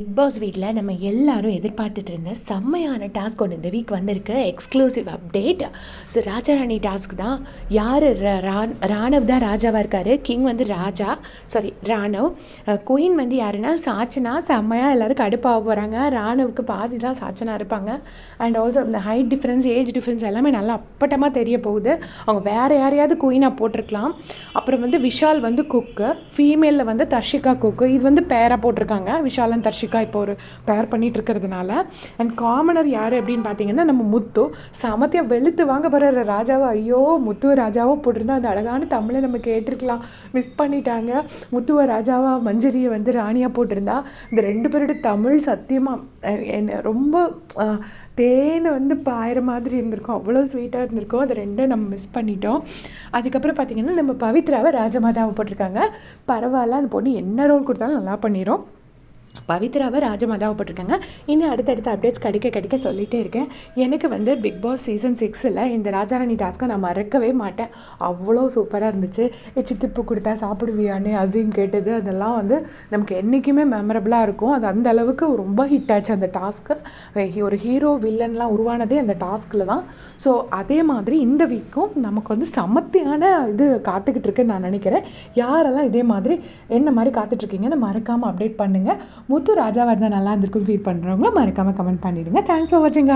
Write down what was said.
Big pass வீட்டில் நம்ம எல்லாரும் எதிர்பார்த்துட்டு இருந்த செம்மையான டாஸ்க் ஒன்று இந்த வீக் வந்திருக்கு. Exclusive update so Rajarani task தான். யார்? ராணவ் தான் ராஜாவாக இருக்கார். கிங் வந்து ராஜா. சாரி ராணவ். குயின் வந்து யாருன்னா சாச்சனா. செம்மையாக எல்லாரும் கடுப்பாக போகிறாங்க ராணவுக்கு பாதி தான் சாச்சனா இருப்பாங்க. அண்ட் ஆல்சோ இந்த ஹைட் டிஃப்ரென்ஸ் ஏஜ் டிஃப்ரென்ஸ் எல்லாமே நல்லா அப்பட்டமாக தெரிய போகுது. அவங்க வேறு யாரையாவது குயினாக போட்டிருக்கலாம். அப்புறம் வந்து விஷால் வந்து குக்கு ஃபீமேலில் வந்து தர்ஷிகா குக்கு இது வந்து பேராக போட்டிருக்காங்க. விஷால் அண்ட் தர்ஷிகா. இப்போ ஒரு பேர் பண்ணிட்டு இருக்கிறதுனால. அண்ட் காமனர் யார் அப்படின்னு பார்த்தீங்கன்னா நம்ம முத்து. சமத்தியா வெளுத்து வாங்க போகிற ராஜாவோ? ஐயோ முத்துவ ராஜாவோ போட்டிருந்தா அந்த அழகான தமிழை நம்ம கேட்டிருக்கலாம். மிஸ் பண்ணிட்டாங்க. முத்துவ ராஜாவா மஞ்சரியை வந்து ராணியாக போட்டிருந்தா. இந்த ரெண்டு பேரோட தமிழ் சத்தியமாக என்ன ரொம்ப தேனை வந்து பாயிற மாதிரி இருந்திருக்கும். அவ்வளோ ஸ்வீட்டாக இருந்திருக்கும். அதை ரெண்டும் நம்ம மிஸ் பண்ணிட்டோம். அதுக்கப்புறம் பார்த்தீங்கன்னா நம்ம பவித்ராவை ராஜமாதாவை போட்டிருக்காங்க. பரவாயில்ல அந்த பொண்ணு என்ன ரோல் கொடுத்தாலும் நல்லா பண்ணிடும் பவித்ராவை ராஜமாதாவை போட்டிருக்காங்க இன்னும் அடுத்தடுத்த அப்டேட்ஸ் கிடைக்க கிடைக்க சொல்லிகிட்டே இருக்கேன். எனக்கு வந்து பிக் பாஸ் சீசன் சிக்ஸில் இந்த ராஜாராணி டாஸ்க்கை நான் மறக்கவே மாட்டேன். அவ்வளோ சூப்பராக இருந்துச்சு. "ஏ, சித்திப்பு கொடுத்தா சாப்பிடுவியான்னு அசீம் கேட்டது. அதெல்லாம் வந்து நமக்கு என்றைக்குமே மெமரபுளாக இருக்கும். அது அந்த அளவுக்கு ரொம்ப ஹிட் ஆச்சு அந்த டாஸ்க்கு ஒரு ஹீரோ வில்லன்லாம் உருவானதே அந்த டாஸ்கில் தான். ஸோ அதே மாதிரி இந்த வீக்கும் நமக்கு வந்து சமத்தியான இது காத்துக்கிட்டு இருக்குன்னு நான் நினைக்கிறேன். யாரெல்லாம் இதே மாதிரி என்ன மாதிரி காத்துட்ருக்கீங்கன்னு மறக்காமல் அப்டேட் பண்ணுங்கள் முத்து ராஜாவாக நல்லா இருந்திருக்கும் ஃபீல் பண்ணுறவங்க மறக்காமல் கமெண்ட் பண்ணிடுங்க. தேங்க்ஸ் ஃபார் வாட்சிங்